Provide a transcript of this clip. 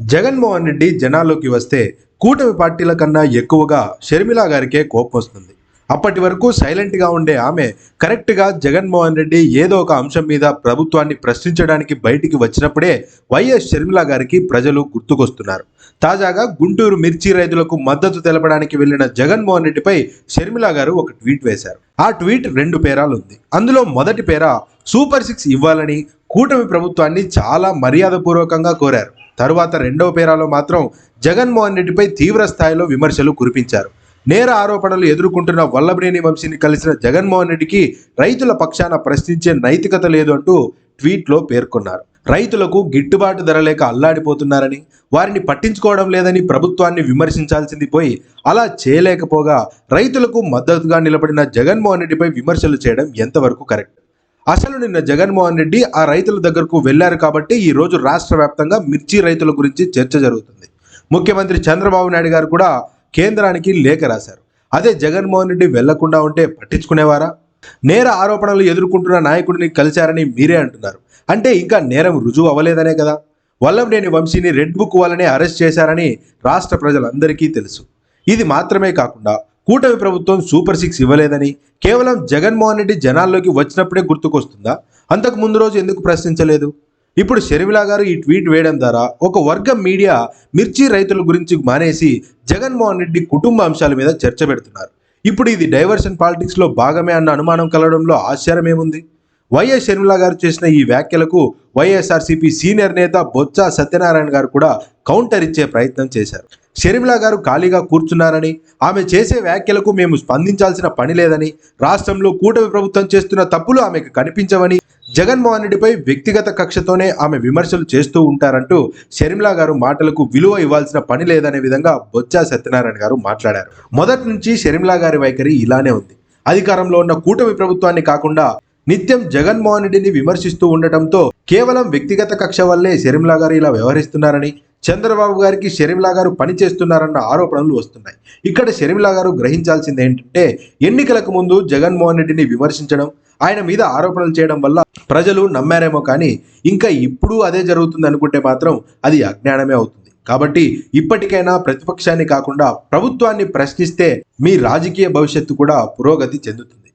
జగన్మోహన్ రెడ్డి జనాల్లోకి వస్తే కూటమి పార్టీల కన్నా ఎక్కువగా షర్మిల గారికే కోపం వస్తుంది. అప్పటి వరకు సైలెంట్గా ఉండే ఆమె కరెక్ట్గా జగన్మోహన్ రెడ్డి ఏదో ఒక అంశం మీద ప్రభుత్వాన్ని ప్రశ్నించడానికి బయటికి వచ్చినప్పుడే వైఎస్ షర్మిల గారికి ప్రజలు గుర్తుకొస్తున్నారు. తాజాగా గుంటూరు మిర్చి రైతులకు మద్దతు తెలపడానికి వెళ్ళిన జగన్మోహన్ రెడ్డిపై షర్మిల గారు ఒక ట్వీట్ వేశారు. ఆ ట్వీట్ రెండు పేరాలు ఉంది. అందులో మొదటి పేర సూపర్ సిక్స్ ఇవ్వాలని కూటమి ప్రభుత్వాన్ని చాలా మర్యాదపూర్వకంగా కోరారు. తరువాత రెండవ పేరాలో మాత్రం జగన్మోహన్ రెడ్డిపై తీవ్ర స్థాయిలో విమర్శలు కురిపించారు. నేర ఆరోపణలు ఎదుర్కొంటున్న వల్లభనేని వంశీని కలిసిన జగన్మోహన్ రెడ్డికి రైతుల పక్షాన ప్రశ్నించే నైతికత లేదు అంటూ ట్వీట్లో పేర్కొన్నారు. రైతులకు గిట్టుబాటు ధర లేక అల్లాడిపోతున్నారని వారిని పట్టించుకోవడం లేదని ప్రభుత్వాన్ని విమర్శించాల్సింది పోయి అలా చేయలేకపోగా రైతులకు మద్దతుగా నిలబడిన జగన్మోహన్ రెడ్డిపై విమర్శలు చేయడం ఎంతవరకు కరెక్ట్? అసలు నిన్న జగన్మోహన్ రెడ్డి ఆ రైతుల దగ్గరకు వెళ్ళారు కాబట్టి ఈ రోజు రాష్ట్ర వ్యాప్తంగా మిర్చి రైతుల గురించి చర్చ జరుగుతుంది. ముఖ్యమంత్రి చంద్రబాబు నాయుడు గారు కూడా కేంద్రానికి లేఖ రాశారు. అదే జగన్మోహన్ రెడ్డి వెళ్ళకుండా ఉంటే పట్టించుకునేవారా? నేర ఆరోపణలు ఎదుర్కొంటున్న నాయకుడిని కలిశారని మీరే అంటున్నారు. అంటే ఇంకా నేరం రుజువు అవ్వలేదనే కదా? వల్లంనేని వంశీని రెడ్ బుక్ వల్లనే అరెస్ట్ చేశారని రాష్ట్ర ప్రజలందరికీ తెలుసు. ఇది మాత్రమే కాకుండా కూటమి ప్రభుత్వం సూపర్ సిక్స్ ఇవ్వలేదని కేవలం జగన్మోహన్ రెడ్డి జనాల్లోకి వచ్చినప్పుడే గుర్తుకొస్తుందా? అంతకు ముందు రోజు ఎందుకు ప్రశ్నించలేదు? ఇప్పుడు షర్మిలా గారు ఈ ట్వీట్ వేయడం ద్వారా ఒక వర్గం మీడియా మిర్చి రైతుల గురించి మానేసి జగన్మోహన్ రెడ్డి కుటుంబ అంశాల మీద చర్చ పెడుతున్నారు. ఇప్పుడు ఇది డైవర్షన్ పాలిటిక్స్లో భాగమే అన్న అనుమానం కలగడంలో ఆశ్చర్యం ఏముంది వైఎస్ షర్మిల గారు చేసిన ఈ వ్యాఖ్యలకు వైఎస్ఆర్సీపీ సీనియర్ నేత బొత్స సత్యనారాయణ గారు కూడా కౌంటర్ ఇచ్చే ప్రయత్నం చేశారు. షర్మిల గారు ఖాళీగా కూర్చున్నారని ఆమె చేసే వ్యాఖ్యలకు మేము స్పందించాల్సిన పని లేదని రాష్ట్రంలో కూటమి ప్రభుత్వం చేస్తున్న తప్పులు ఆమెకు కనిపించవని జగన్మోహన్ రెడ్డిపై వ్యక్తిగత కక్షతోనే ఆమె విమర్శలు చేస్తూ ఉంటారంటూ షర్మిల గారు మాటలకు విలువ ఇవ్వాల్సిన పని లేదనే విధంగా బొత్స సత్యనారాయణ గారు మాట్లాడారు. మొదటి నుంచి షర్మిల గారి వైఖరి ఇలానే ఉంది. అధికారంలో ఉన్న కూటమి ప్రభుత్వాన్ని కాకుండా నిత్యం జగన్మోహన్ రెడ్డిని విమర్శిస్తూ ఉండటంతో కేవలం వ్యక్తిగత కక్ష వల్లే షర్మిల గారు ఇలా వ్యవహరిస్తున్నారని చంద్రబాబు గారికి షర్మిలా గారు పని చేస్తున్నారన్న ఆరోపణలు వస్తున్నాయి. ఇక్కడ షర్మిలా గారు గ్రహించాల్సింది ఏంటంటే ఎన్నికలకు ముందు జగన్మోహన్ రెడ్డిని విమర్శించడం ఆయన మీద ఆరోపణలు చేయడం వల్ల ప్రజలు నమ్మారేమో కానీ ఇంకా ఇప్పుడు అదే జరుగుతుంది అనుకుంటే మాత్రం అది అజ్ఞానమే అవుతుంది. కాబట్టి ఇప్పటికైనా ప్రతిపక్షాన్ని కాకుండా ప్రభుత్వాన్ని ప్రశ్నిస్తే మీ రాజకీయ భవిష్యత్తు కూడా పురోగతి చెందుతుంది.